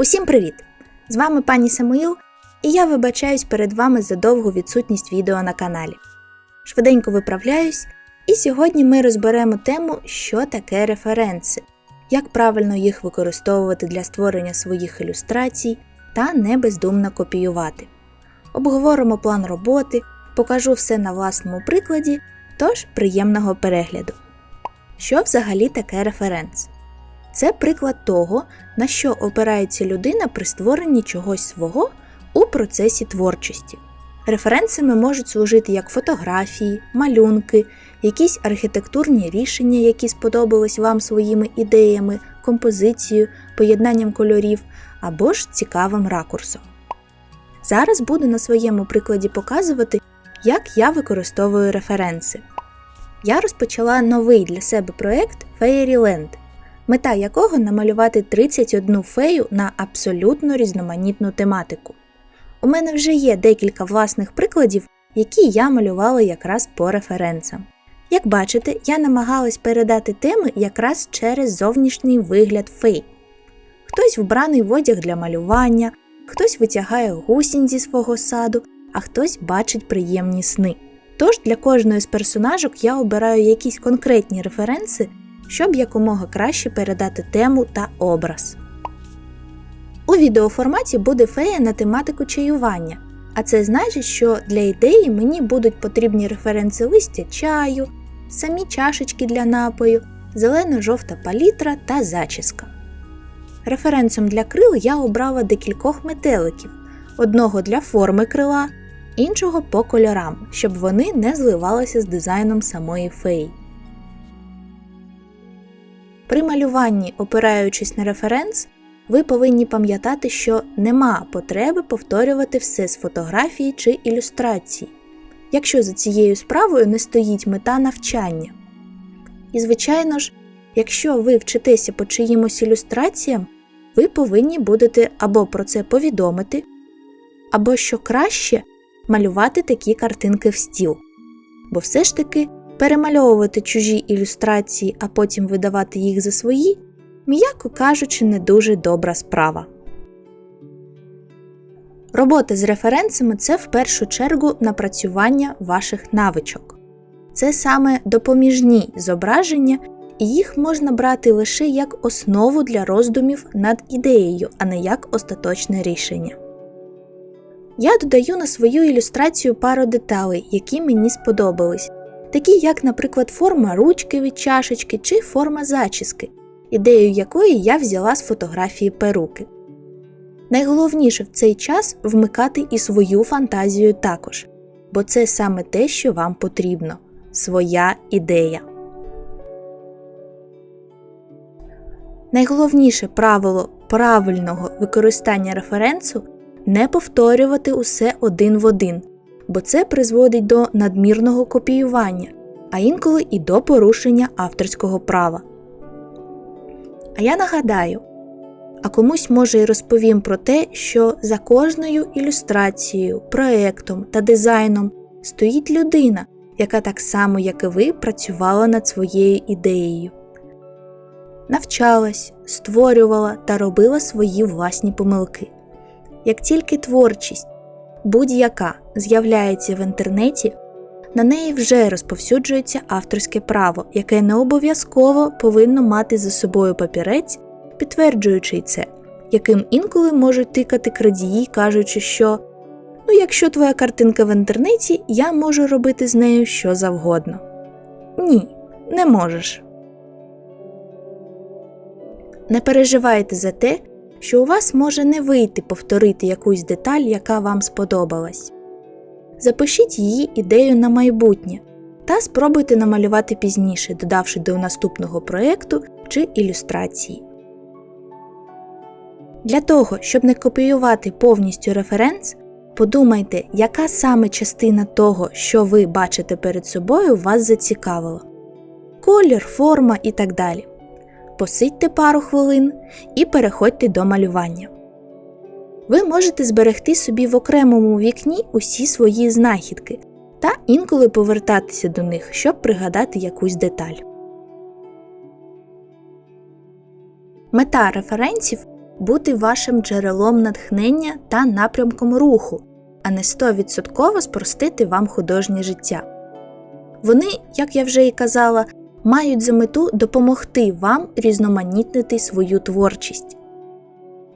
Усім привіт! З вами пані Самуїл, і я вибачаюсь перед вами за довгу відсутність відео на каналі. Швиденько виправляюсь, і сьогодні ми розберемо тему, що таке референси, як правильно їх використовувати для створення своїх ілюстрацій та не бездумно копіювати. Обговоримо план роботи, покажу все на власному прикладі, тож приємного перегляду. Що взагалі таке референс? Це приклад того, на що опирається людина при створенні чогось свого у процесі творчості. Референсами можуть служити як фотографії, малюнки, якісь архітектурні рішення, які сподобались вам своїми ідеями, композицією, поєднанням кольорів або ж цікавим ракурсом. Зараз буду на своєму прикладі показувати, як я використовую референси. Я розпочала новий для себе проект Fairyland, мета якого намалювати 31 фею на абсолютно різноманітну тематику. У мене вже є декілька власних прикладів, які я малювала якраз по референсам. Як бачите, я намагалась передати теми якраз через зовнішній вигляд фей. Хтось вбраний в одяг для малювання, хтось витягає гусінь зі свого саду, а хтось бачить приємні сни. Тож для кожної з персонажок я обираю якісь конкретні референси, щоб якомога краще передати тему та образ. У відеоформаті буде фея на тематику чаювання, а це значить, що для ідеї мені будуть потрібні референси листя чаю, самі чашечки для напою, зелено-жовта палітра та зачіска. Референсом для крил я обрала декількох метеликів, одного для форми крила, іншого по кольорам, щоб вони не зливалися з дизайном самої феї. При малюванні, опираючись на референс, ви повинні пам'ятати, що нема потреби повторювати все з фотографії чи ілюстрації, якщо за цією справою не стоїть мета навчання. І, звичайно ж, якщо ви вчитеся по чиїмось ілюстраціям, ви повинні будете або про це повідомити, або що краще малювати такі картинки в стіл. Бо все ж таки перемальовувати чужі ілюстрації, а потім видавати їх за свої, м'яко кажучи, не дуже добра справа. Робота з референсами це в першу чергу напрацювання ваших навичок. Це саме допоміжні зображення, і їх можна брати лише як основу для роздумів над ідеєю, а не як остаточне рішення. Я додаю на свою ілюстрацію пару деталей, які мені сподобались, такі як, наприклад, форма ручки від чашечки чи форма зачіски, ідею якої я взяла з фотографії перуки. Найголовніше в цей час вмикати і свою фантазію також, бо це саме те, що вам потрібно своя ідея. Найголовніше правило правильного використання референсу не повторювати усе один в один, бо це призводить до надмірного копіювання, а інколи і до порушення авторського права. А я нагадаю, а комусь може й розповім про те, що за кожною ілюстрацією, проектом та дизайном стоїть людина, яка так само, як і ви, працювала над своєю ідеєю. Навчалась, створювала та робила свої власні помилки. Як тільки творчість будь-яка з'являється в інтернеті, на неї вже розповсюджується авторське право, яке не обов'язково повинно мати за собою папірець, підтверджуючи це, яким інколи можуть тикати крадії, кажучи, що ну, якщо твоя картинка в інтернеті, я можу робити з нею що завгодно. Ні, не можеш. Не переживайте за те, що у вас може не вийти повторити якусь деталь, яка вам сподобалась. Запишіть її ідею на майбутнє та спробуйте намалювати пізніше, додавши до наступного проєкту чи ілюстрації. Для того, щоб не копіювати повністю референс, подумайте, яка саме частина того, що ви бачите перед собою, вас зацікавила колір, форма і так далі посидьте пару хвилин і переходьте до малювання. Ви можете зберегти собі в окремому вікні усі свої знахідки та інколи повертатися до них, щоб пригадати якусь деталь. Мета референсів бути вашим джерелом натхнення та напрямком руху, а не 100% спростити вам художнє життя. Вони, як я вже і казала, мають за мету допомогти вам різноманітнити свою творчість.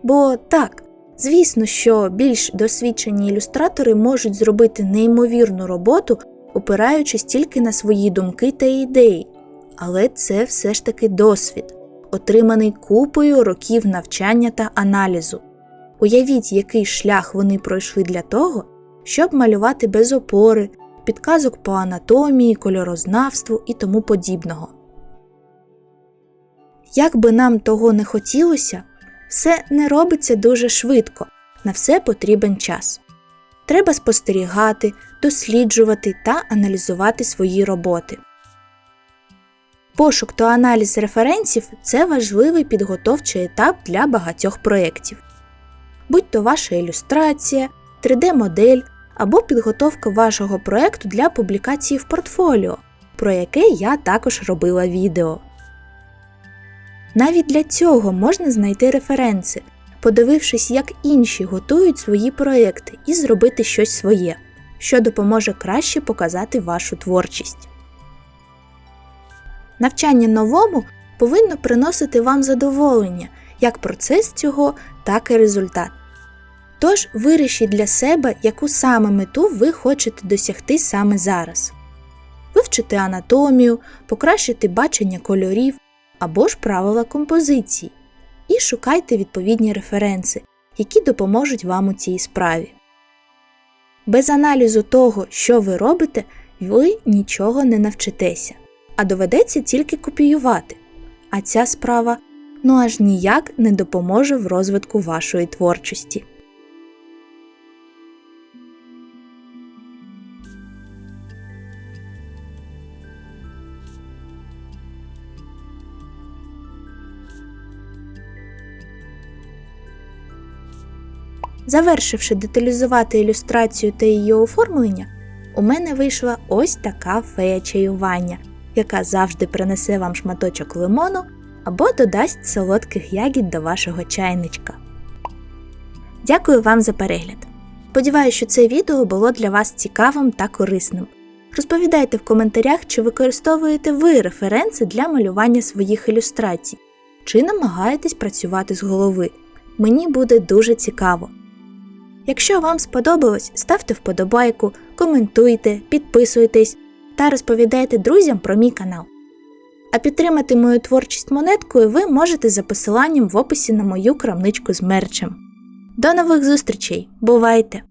Бо так, звісно, що більш досвідчені ілюстратори можуть зробити неймовірну роботу, опираючись тільки на свої думки та ідеї, але це все ж таки досвід, отриманий купою років навчання та аналізу. Уявіть, який шлях вони пройшли для того, щоб малювати без опори, підказок по анатомії, кольорознавству і тому подібного. Як би нам того не хотілося, все не робиться дуже швидко, на все потрібен час. Треба спостерігати, досліджувати та аналізувати свої роботи. Пошук та аналіз референсів це важливий підготовчий етап для багатьох проєктів. Будь то ваша ілюстрація, 3D-модель або підготовка вашого проєкту для публікації в портфоліо, про яке я також робила відео. Навіть для цього можна знайти референси, подивившись, як інші готують свої проекти і зробити щось своє, що допоможе краще показати вашу творчість. Навчання новому повинно приносити вам задоволення як процес цього, так і результат. Тож вирішіть для себе, яку саме мету ви хочете досягти саме зараз. Вивчити анатомію, покращити бачення кольорів або ж правила композиції, і шукайте відповідні референси, які допоможуть вам у цій справі. Без аналізу того, що ви робите, ви нічого не навчитеся, а доведеться тільки копіювати. А ця справа ну аж ніяк не допоможе в розвитку вашої творчості. Завершивши деталізувати ілюстрацію та її оформлення, у мене вийшла ось така фея чаювання, яка завжди принесе вам шматочок лимону або додасть солодких ягід до вашого чайничка. Дякую вам за перегляд! Сподіваюся, що це відео було для вас цікавим та корисним. Розповідайте в коментарях, чи використовуєте ви референси для малювання своїх ілюстрацій, чи намагаєтесь працювати з голови. Мені буде дуже цікаво. Якщо вам сподобалось, ставте вподобайку, коментуйте, підписуйтесь та розповідайте друзям про мій канал. А підтримати мою творчість монеткою ви можете за посиланням в описі на мою крамничку з мерчем. До нових зустрічей! Бувайте!